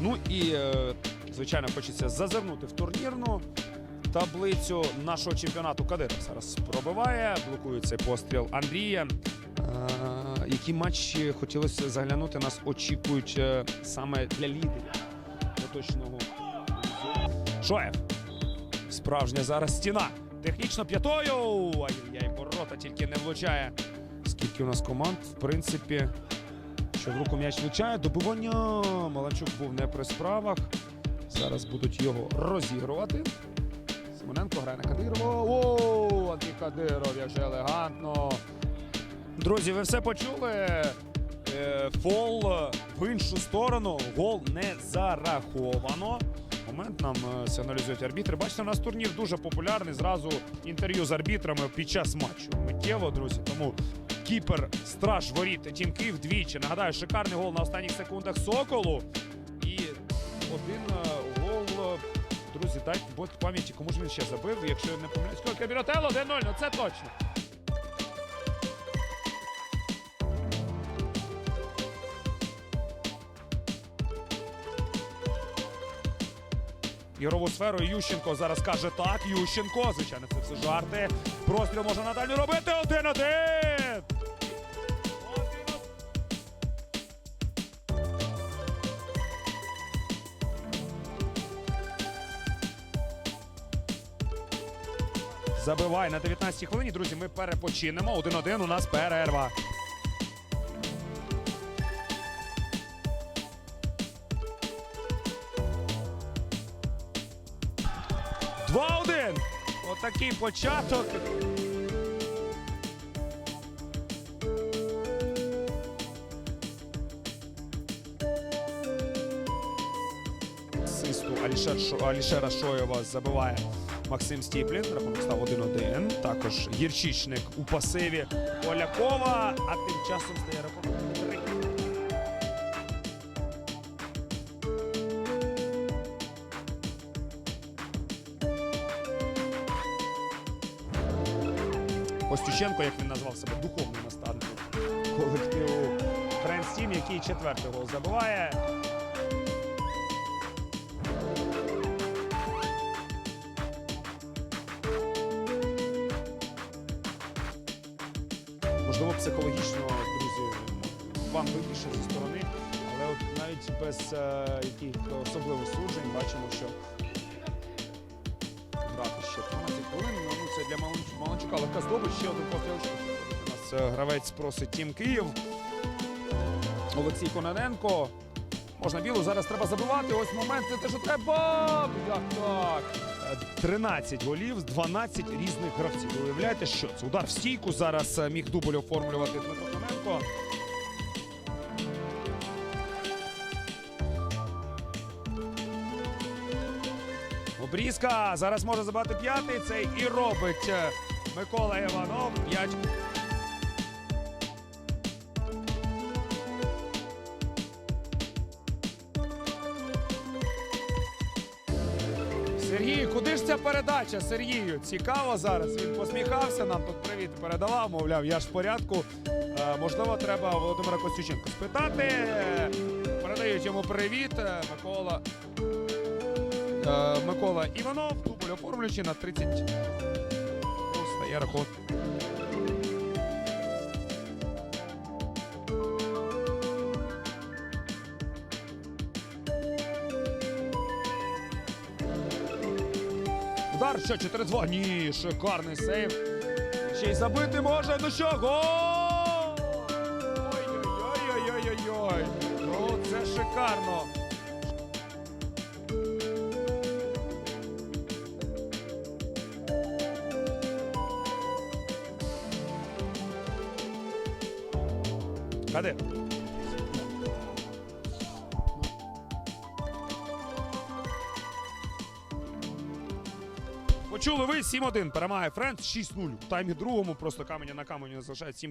Ну і е, звичайно хочеться зазирнути в турнірну таблицю нашого чемпіонату. Кадиров зараз пробиває, блокує цей постріл Андрія. Е, які матчі хотілося заглянути, нас очікують е, саме для лідерів поточного. Шоєв. Справжня зараз стіна. Технічно п'ятою. Ай-яй, ворота тільки не влучає. Скільки у нас команд, в принципі, що в руку м'яч влучає. Добивання. Маланчук був не при справах. Зараз будуть його розігрувати. Симоненко грає на Кадирова. О, Андрій Кадиров, як же елегантно. Друзі, ви все почули. Е, Фол в іншу сторону. Гол не зараховано. Момент нам е, сигналізують арбітри. Бачите, у нас турнір дуже популярний. Зразу інтерв'ю з арбітрами під час матчу. Миттєво, друзі. Тому кіпер страж воріт Тім Київ двічі. Нагадаю, шикарний гол на останніх секундах Соколу. І один е, гол. е, Друзі, дайте Бог пам'яті, кому ж він ще забив, якщо не помиляюсь. Кабінотело 1-0, ну це точно. Ігрову сферу Ющенко зараз каже так. Ющенко, звичайно, це все жарти. Простріл може на дальню робити. Один-один. Забивай на 19-й хвилині. Друзі, ми перепочинемо. 1-1 у нас перерва. Два-один. Отакий початок. Алішер Шо- Алішера Шоєва забиває Максим Стіплін. Рахунок став 1-1. Також гірчичник у пасиві Полякова. А тим часом стає рахунок 3. Костюченко, як він назвав себе, духовним наставником колективу Friends Team, який четвертий гол забиває. Можливо, психологічно, друзі, вам вигідніше зі сторони, але от навіть без е, яких особливих суджень бачимо, що грати ще 12 хвилин. Ну, це для Маланчука, легка здобич. Ще один постріл. У нас е, гравець просить Тім Київ. Олексій Кононенко. Можна білу, зараз треба забивати. Ось момент, це те, що треба. Як так? Е, 13 голів з 12 різних гравців. Уявляєте, що це? Удар в стійку зараз е, міг дубль оформлювати Дмитро Кононенко. Обрізка. Зараз може забрати п'ятий. Цей і робить е, Микола Іванов. П'ять. Сергій, куди ж ця передача? Сергію, цікаво зараз. Він посміхався, нам тут привіт передавав, мовляв, я ж в порядку. Е, можливо, треба Володимира Костюченка спитати. Передають йому привіт. Е, Микола. Е, Микола Іванов, дубль оформлюючи на 30. Стає рахунок. удар. Що 4-2. Ні, шикарний сейв. Ще й забити може. Ну що? Гол! Ой-ой-ой-ой-ой-ой! Ну це шикарно. Кади? Почули ви 7-1. Перемагає Френц 6-0. В таймі другому просто каменя на камені залишає 7